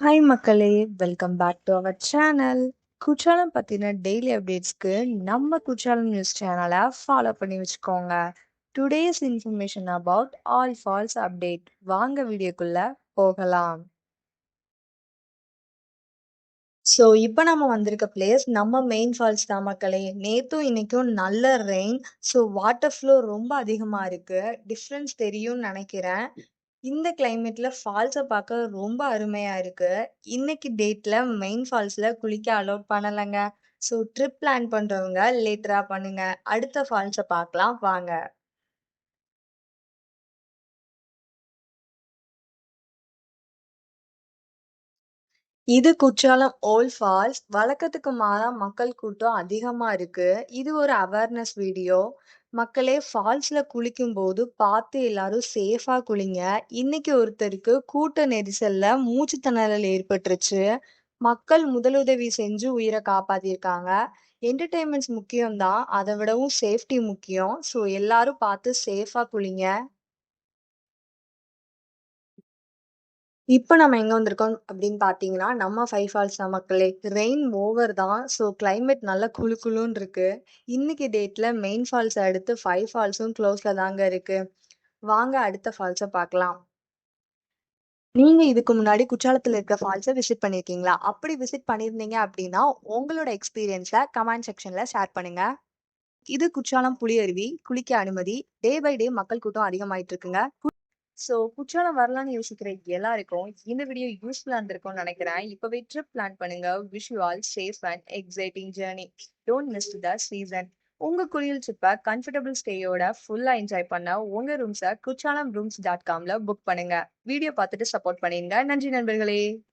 Hi மக்களே! Welcome back to our channel. Courtallam பத்தின daily அப்டேட்ஸ்க்கு நம்ம குற்றாலம் நியூஸ் சேனலை ஃபாலோ பண்ணி வச்சுக்கோங்க. Today's information about all falls update. வாங்க வீடியோக்குள்ள போகலாம். ஸோ, இப்போ நம்ம வந்திருக்க பிளேஸ் நம்ம மெயின் ஃபால்ஸ் தான் மக்களே. நேற்றும் இன்னைக்கும் நல்ல ரெயின். ஸோ, வாட்டர் ஃப்ளோ ரொம்ப அதிகமாக இருக்கு. டிஃப்ரென்ஸ் தெரியும்னு நினைக்கிறேன் இந்த கிளைமேட்ல ஃபால்ஸ பார்க்க ரொம்ப அருமையா இருக்கு. இன்னைக்கு டேட்ல மெயின் ஃபால்ஸ்ல குளிக்க அலோட் பண்ணலங்க. ஸோ, ட்ரிப் பிளான் பண்றவங்க லேட்டரா பண்ணுங்க. அடுத்த ஃபால்ஸ பார்க்கலாம் வாங்க. இது குற்றாலம் ஓல்ட் ஃபால்ஸ். வழக்கத்துக்கு மாறா மக்கள் கூட்டம் அதிகமா இருக்கு. இது ஒரு அவேர்னஸ் வீடியோ. மக்களே ஃபால்ஸில் குளிக்கும்போது பார்த்து எல்லாரும் சேஃபாக குளிங்க. இன்னைக்கு ஒருத்தருக்கு கூட்ட நெரிசலில் மூச்சு திணறல் ஏற்பட்டுருச்சு. மக்கள் முதலுதவி செஞ்சு உயிரை காப்பாத்திருக்காங்க என்டர்டைன்மெண்ட்ஸ் முக்கியம்தான் அதை விடவும் சேஃப்டி முக்கியம். ஸோ, எல்லாரும் பார்த்து சேஃபாக குளிங்க. இப்போ நம்ம எங்கே வந்திருக்கோம் அப்படின்னு பார்த்தீங்கன்னா, நம்ம ஃபைவ் ஃபால்ஸ் தான் மக்களே. ரெயின் ஓவர் தான். ஸோ, கிளைமேட் நல்லா குளு குளுன்னு இருக்கு. இன்னைக்கு டேட்டில் மெயின் ஃபால்ஸ் அடுத்து ஃபைவ் ஃபால்ஸும் க்ளோஸில் தாங்க இருக்கு. வாங்க அடுத்த ஃபால்ஸை பார்க்கலாம். நீங்க இதுக்கு முன்னாடி குற்றாலத்தில் இருக்க ஃபால்ஸை விசிட் பண்ணியிருக்கீங்களா? அப்படி விசிட் பண்ணியிருந்தீங்க அப்படின்னா, உங்களோட எக்ஸ்பீரியன்ஸ கமெண்ட் செக்ஷன்ல ஷேர் பண்ணுங்க. இது குற்றாலம் புலியருவி. குளிக்க அனுமதி. டே பை டே மக்கள் கூட்டம் அதிகமாயிட்டு இருக்குங்க. ஸோ, குற்றாலம் வரலான்னு யோசிக்கிற எல்லாருக்கும் இந்த வீடியோ யூஸ்ஃபுல்லாக இருந்திருக்கும்னு நினைக்கிறேன் இப்போவே ட்ரிப் பிளான் பண்ணுங்க. Wish you all safe and exciting journey don't miss the season. உங்க குளியல் ட்ரிப்பை கம்ஃபர்டபுள் ஸ்டேயோட ஃபுல்லா என்ஜாய் பண்ண உங்க ரூம்ஸை குற்றாலம் ரூம்ஸ் டாட் காம்ல புக் பண்ணுங்க. வீடியோ பார்த்துட்டு சப்போர்ட் பண்ணிருங்க. நன்றி நண்பர்களே!